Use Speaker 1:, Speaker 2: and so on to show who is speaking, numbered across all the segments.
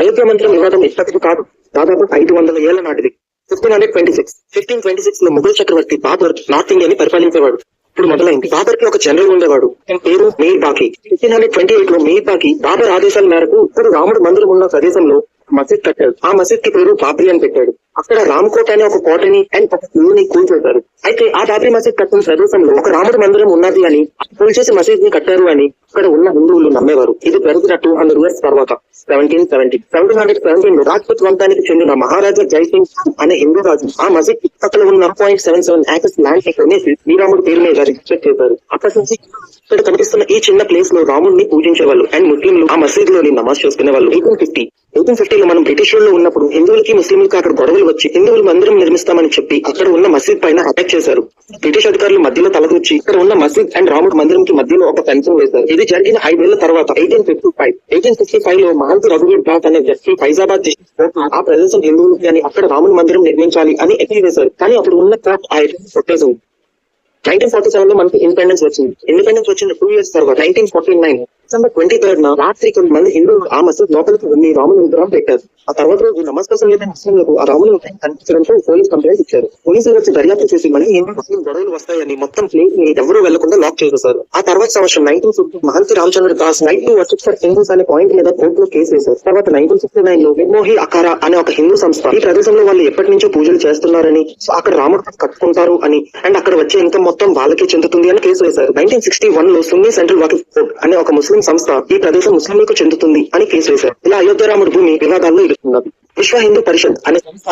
Speaker 1: అయోధ్య మంత్రం వివాదం ఇప్పటికి కాదు. దాదాపు ఐదు వందల ఏళ్ళ నాటిది. Fifteen hundred twenty six. Fifteen twenty సిక్స్లో ముఘల్ చక్రవర్తి బాబర్ నార్త్ ఇండియాని పరిపాలించేవాడు. ఇప్పుడు మొదలైంది. బాబర్కి ఒక జనరల్ ఉండేవాడు. పేరు మీర్ బాకి ఫిఫ్టీన్ హండ్రెడ్ ట్వంటీ ఎయిట్లో మీర్ బాకి బాబర్ ఆదేశాల మేరకు ఇప్పుడు రాముడు మందిరం ఉన్న ప్రదేశంలో మసీద్ కట్టాడు. ఆ మసీద్కి పేరు బాబ్రీ అని పెట్టాడు. అక్కడ రామకోట అనే ఒక కోటని అండ్ ఒక ఊరిని కూల్చేశారు. అయితే ఆ బాబ్రీ మసీద్ కట్టిన ప్రదేశంలో ఒక రాముడు మందిరం ఉన్నది అని కూల్చేసి మసీద్ని కట్టారు అని ఇక్కడ ఉన్న హిందువులు నమ్మేవారు. ఇది పెరుగుతున్న టూ హండ్రెడ్ తర్వాత సెవెంటీన్ సెవెంటీ సెవెంటీన్ హండ్రెడ్ సెవెంటీన్లో రాజ్పూత్ వంశానికి చెందిన మహారాజా జైసింగ్ అనే హిందూ రాజు ఆ మసీద్ పక్కన ఉన్న point seven seven acres land కొనేసి శ్రీరాముడు పేరు మీద రిజిస్టర్ చేశారు. అప్పటి నుంచి ఇక్కడ కనిపిస్తున్న ఈ చిన్న ప్లేస్లో రాముడిని పూజించేవాళ్ళు అండ్ ముస్లింలు ఆ మసీద్లోని నమాజ్ చేసుకునే వాళ్ళు ఎయిటీన్ ఫిఫ్టీ ఎయిటీన్ ఫిఫ్టీలో మనం బ్రిటిష్లో ఉన్నప్పుడు హిందువులకి ముస్లింలకి అక్కడ గొడవలు వచ్చి హిందువులు మందిరం నిర్మిస్తామని చెప్పి అక్కడ ఉన్న మసీద్ పైన అటాక్ చేశారు. బ్రిటిష్ అధికారులు మధ్యలో తలదూర్చి ఇక్కడ ఉన్న మసీద్ అండ్ రాముడు మందిరం కి మధ్యలో ఒక ఫెన్సింగ్ వేశారు. ఇది జరిగిన ఐదేళ్ళ తర్వాత eighteen fifty five eighteen fifty ఫైవ్లో మహంతి రఘువీర్ దాస్ అనే వ్యక్తి ఫైజాబాద్ ఆ ప్రదేశం హిందువులకి అని అక్కడ రాముని మందిరం నిర్మించాలి అని ఎక్కి వేశారు కానీ అప్పుడు ఉన్న కోర్ట్ ఆ కొట్టేసింది నైన్టీన్ ఫార్టీ సెవెన్లో మనకి ఇండిపెండెన్స్ వచ్చింది. ఇండిపెండెన్స్ వచ్చిన టూ ఇయర్స్ తర్వాత nineteen forty nine December twenty third న రాత్రి కొంతమంది హిందువులు ఆ మసీద్ లోపలికి వెళ్ళి రాముని విగ్రహం పెట్టారు. ఆ తర్వాత రోజు నమాజ్ కోసం ముస్లింలకు ఆ రాముని విగ్రహం కనిపించడంతో పోలీస్ కంప్లైంట్ ఇచ్చారు. పోలీసులు వచ్చి దర్యాప్తు చేసి మళ్ళీ హిందూ ముస్లిం గొడవలు వస్తాయని మొత్తం ప్లేస్ని ఎవరు వెళ్ళకుండా లాక్ చేసేసారు ఆ తర్వాత సంవత్సరం నైన్టీన్ ఫిఫ్టీ మహంతి రామచంద్ర దాస్ నైట్ టు వచ్చి సార్ హిందూస్ అనే పాయింట్ మీద కోర్టులో కేసు వేశారు. తర్వాత నైన్టీన్ సిక్స్టీ నైన్లో మోహి అకారా అనే ఒక హిందూ సంస్థ ఈ ప్రదేశంలో వాళ్ళు ఎప్పటి నుంచో పూజలు చేస్తున్నారని సో అక్కడ రాముడు కట్టుకుంటారు అని అండ్ అక్కడ వచ్చే ఇంకా మొత్తం వాళ్ళకే చెందుతుంది అని కేసు వేశారు. నైన్టీన్ సిక్స్టీ వన్లో సున్నీ సెంట్రల్ వాకిఫ్ కోర్ట్ అనే ఒక ముస్లిం సంస్థ ఈ ప్రదేశం ముస్లింలకు చెందుతుంది అని కేసు వేశారు. ఇలా అయోధ్యరాముడు భూమి వివాదాల్లో ఇరుస్తున్నది విశ్వ హిందూ పరిషత్ అనే సంస్థ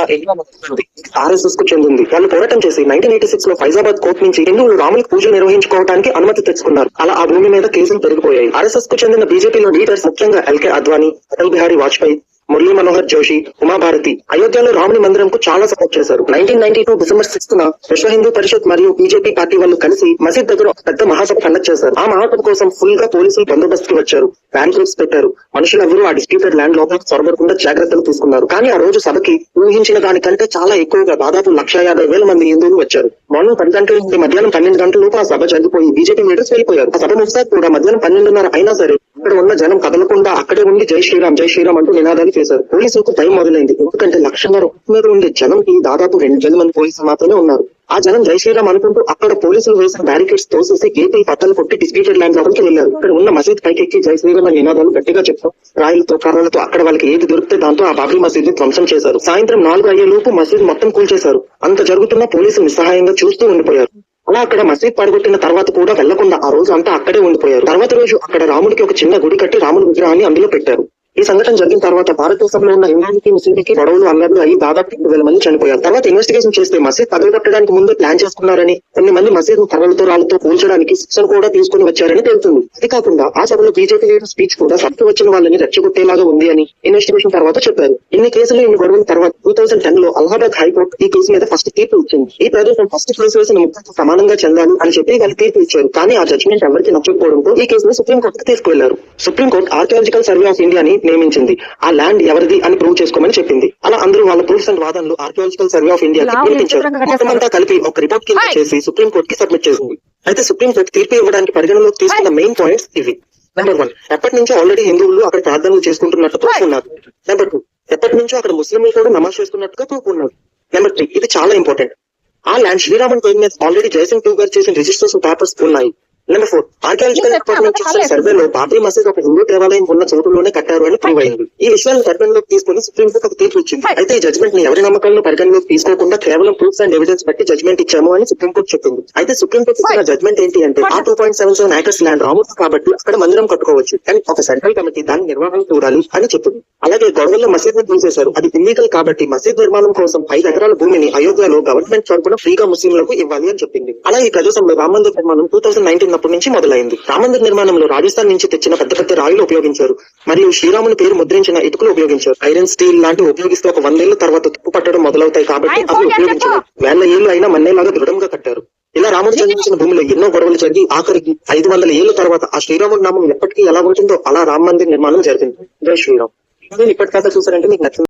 Speaker 1: ఆర్ఎస్ఎస్కు చెందింది. వాళ్ళు పోరాటం చేసి నైన్టీన్ ఎయిటీ సిక్స్లో ఫైజాబాద్ కోర్టు నుంచి హిందువులు రాములకు పూజలు నిర్వహించుకోవడానికి అనుమతి తెచ్చుకున్నారు. అలా ఆ భూమి మీద కేసులు పెరిగిపోయాయి. ఆర్ఎస్ఎస్కు చెందిన బీజేపీలో లీడర్స్ ముఖ్యంగా ఎల్కే అద్వానీ అటల్ బిహారీ వాజ్పేయి మురళీ మనోహర్ జోషి ఉమాభారతి అయోధ్యలో రాముని మందిరం కు చాలా సపోర్ట్ చేశారు. Nineteen ninety two December sixth న విశ్వ హిందూ పరిషత్ మరియు బీజేపీ పార్టీ వాళ్ళు కలిసి మసీద్ దగ్గర పెద్ద మహాసభ కండక్ట్ చేశారు. ఆ మహాసభ కోసం ఫుల్గా పోలీసులు బందోబస్తు వచ్చారు. బ్యాన్ పెట్టారు. మనుషులెవరూ ఆ డిస్ప్యూటెడ్ ల్యాండ్ లోపల చొరబడకుండా జాగ్రత్తలు తీసుకున్నారు. కానీ ఆ రోజు సభకి ఊహించిన దానికంటే చాలా ఎక్కువగా దాదాపు లక్ష యాభై వేల మంది హిందువులు వచ్చారు. మార్నింగ్ పది గంటల నుండి మధ్యాహ్నం పన్నెండు గంటల లోపు ఆ సభ జరిగిపోయి బీజేపీ లీడర్స్ వెళ్ళిపోయారు. ఆ సభ ముగిసాక కూడా మధ్యాహ్నం పన్నెండున్నర అయినా సరే అక్కడ ఉన్న జనం కదలకుండా అక్కడే ఉండి జై శ్రీరామ్ జై శ్రీరామ్ అంటూ నినాదాలు చేశారు. పోలీసులకు భయం మొదలైంది. ఎందుకంటే లక్షన్నర మీద ఉండే జనంకి దాదాపు రెండు వేల మంది పోలీసులు మాత్రమే ఉన్నారు. ఆ జనం జై శ్రీరామ్ అనుకుంటూ అక్కడ పోలీసులు వేసిన బ్యారికేడ్స్ తోసేసి గేట్ పట్టలు కొట్టి డిస్ప్యూటెడ్ ల్యాండ్ లోపలికి వెళ్ళారు. ఇక్కడ ఉన్న మసీద్ పైకి ఎక్కి జై శ్రీరామ్ అని నినాదాలు గట్టిగా చెప్పారు రాయిలతో కర్రలతో అక్కడ వాళ్ళకి ఏది దొరికితే దాంతో ఆ బాబరీ మసీద్ని ధ్వంసం చేశారు. సాయంత్రం నాలుగు అయ్యే లోపు మసీద్ మొత్తం కూల్చేశారు. అంత జరుగుతున్న పోలీసులు నిస్సహాయంగా చూస్తూ ఉండిపోయారు. అలా అక్కడ మసీద్ పడగొట్టిన తర్వాత కూడా వెళ్ళకుండా ఆ రోజు అంతా అక్కడే ఉండిపోయారు. తర్వాత రోజు అక్కడ రాముడికి ఒక చిన్న గుడి కట్టి రాముడి విగ్రహాన్ని అందులో పెట్టారు. ఈ సంఘటన జరిగిన తర్వాత భారతదేశంలో ఉన్న హిందువులకి ముస్లింలకి గొడవలు అందరూ అయ్యి దాదాపు రెండు వేల మంది చనిపోయారు. తర్వాత ఇన్వెస్టిగేషన్ చేస్తే మసీద్ కట్టడానికి ముందు ప్లాన్ చేసుకున్నారని కొన్ని మంది మసీద్ కర్రలతో రాళ్ళతో కూల్చడానికి శిక్షను కూడా తీసుకుని వచ్చారని తెలుస్తుంది. అది కాకుండా ఆ సభలో బీజేపీ లీడర్ స్పీచ్ కూడా సత్తు వచ్చిన వాళ్ళని రెచ్చగొట్టేలాగా ఉంది అని ఇన్వెస్టిగేషన్ తర్వాత చెప్పారు. ఇన్ని కేసులు ఇన్ని గొడవల తర్వాత టూ థౌసండ్ టెన్లో అలహాబాద్ హైకోర్టు ఈ కేసు మీద ఫస్ట్ తీర్పు ఇచ్చింది. ఈ ప్రదేశం ఫస్ట్ కేసు వేసిన ముగ్గురు సమానంగా చెందాలి అని చెప్పి వాళ్ళు తీర్పు ఇచ్చారు. కానీ ఆ జడ్జిమెంట్ ఎవరికి నచ్చకపోవడంతో ఈ కేసును సుప్రీంకోర్టుకు తీసుకువెళ్ళారు. Supreme court archaeological survey of ఇండియాని నియమించింది. ఆ ల్యాండ్ ఎవరిది అని ప్రూవ్ చేసుకోమని చెప్పింది. అలా అందరూ వాళ్ళ ప్రూఫ్స్ అండ్ వాదనలు ఆర్కియాలజికల్ సర్వే ఆఫ్ ఇండియా వినిపించారు మొత్తం అంతా కలిపి ఒక రిపోర్ట్ కింద చేసి సుప్రీం కోర్ట్కి సబ్మిట్ చేసింది. అయితే సుప్రీం కోర్టు తీర్పు ఇవ్వడానికి పరిగణలోకి తీసుకున్న మెయిన్ పాయింట్స్ ఇవి. నెంబర్ వన్ ఎప్పటి నుంచో ఆల్రెడీ హిందువులు అక్కడ ప్రార్థనలు చేసుకుంటున్నట్టు ప్రూఫ్ ఉన్నారు నెంబర్ టూ ఎప్పటి నుంచో అక్కడ ముస్లింలు కూడా నమాజ్ చేస్తున్నట్టుగా ప్రూఫ్ ఉన్నారు నెంబర్ త్రీ ఇది చాలా ఇంపార్టెంట్ ఆ ల్యాండ్ శ్రీరామన్ పేరు మీద ఆల్రెడీ జయసింగ్ టూ గారు చేసిన రిజిస్టర్స్ పేపర్స్ ఉన్నాయి. నెంబర్ ఫోర్ ఆర్కియాలజికల్ సర్వేలో బాబ్రీ మసీద్ ఒక హిందూ దేవాలయం ఉన్న చోటులోనే కట్టారు అని ప్రూవ్ అయింది. ఈ విషయాన్ని పరిగణలోకి తీసుకుని సుప్రీం కోర్టు ఒక తీర్పు ఇచ్చింది. అయితే ఈ జడ్జ్మెంట్ని ఎవరి నమ్మకాలను పరిగణలోకి తీసుకోకుండా కేవలం ప్రూఫ్స్ అండ్ ఎవిడెన్స్ బట్టి జడ్జ్మెంట్ ఇచ్చాము అని సుప్రీం కోర్టు చెప్పింది. అయితే సుప్రీం కోర్టు ఇచ్చిన జడ్జ్మెంట్ ఏంటి అంటే ఆ two point seven seven acres land రాముడు కాబట్టి అక్కడ మందిరం కట్టుకోవచ్చు. కానీ ఒక సెంట్రల్ కమిటీ దాని నిర్వహణ చూడాలి అని చెప్పింది. అలాగే గొడవల్లో మసీద్ని తీసేశారు అది ఇల్లీగల్ కాబట్టి మసీద్ నిర్మాణం కోసం ఐదు ఎకరాల భూమిని అయోధ్యలో గవర్నమెంట్ తరపున ఫ్రీగా ముస్లింలకు ఇవ్వాలి అని చెప్పింది. అలా ఈ ప్రదేశంలో రామ మందిర్ నిర్మాణం టూ థౌసండ్ నైన్టీన్ అప్పటి నుంచి మొదలైంది. రామ మందిర్ నిర్మాణంలో రాజస్థాన్ నుంచి తెచ్చిన పెద్ద పెద్ద రాయిలు ఉపయోగించారు. మరియు శ్రీరాముని పేరు ముద్రించిన ఇటుకలు ఉపయోగించారు. ఐరన్ స్టీల్ లాంటివి ఉపయోగిస్తే ఒక వందేళ్ళ తర్వాత తుప్పు పట్టడం మొదలవుతాయి కాబట్టి అవి ఉపయోగించారు వేల ఏళ్ళు అయినా మన్నేలాగా దృఢంగా కట్టారు. ఇలా రాముడు జన్మించిన భూమిలో ఎన్నో గొడవలు జరిగి ఆఖరికి ఐదు వందల ఏళ్ళ తర్వాత ఆ శ్రీరాముడి నామం ఎప్పటికీ ఎలా ఉంటుందో అలా రామ మందిర్ నిర్మాణం జరిగింది. జై శ్రీరామ్. ఇప్పటికైతే చూసారంటే మీకు నచ్చింది.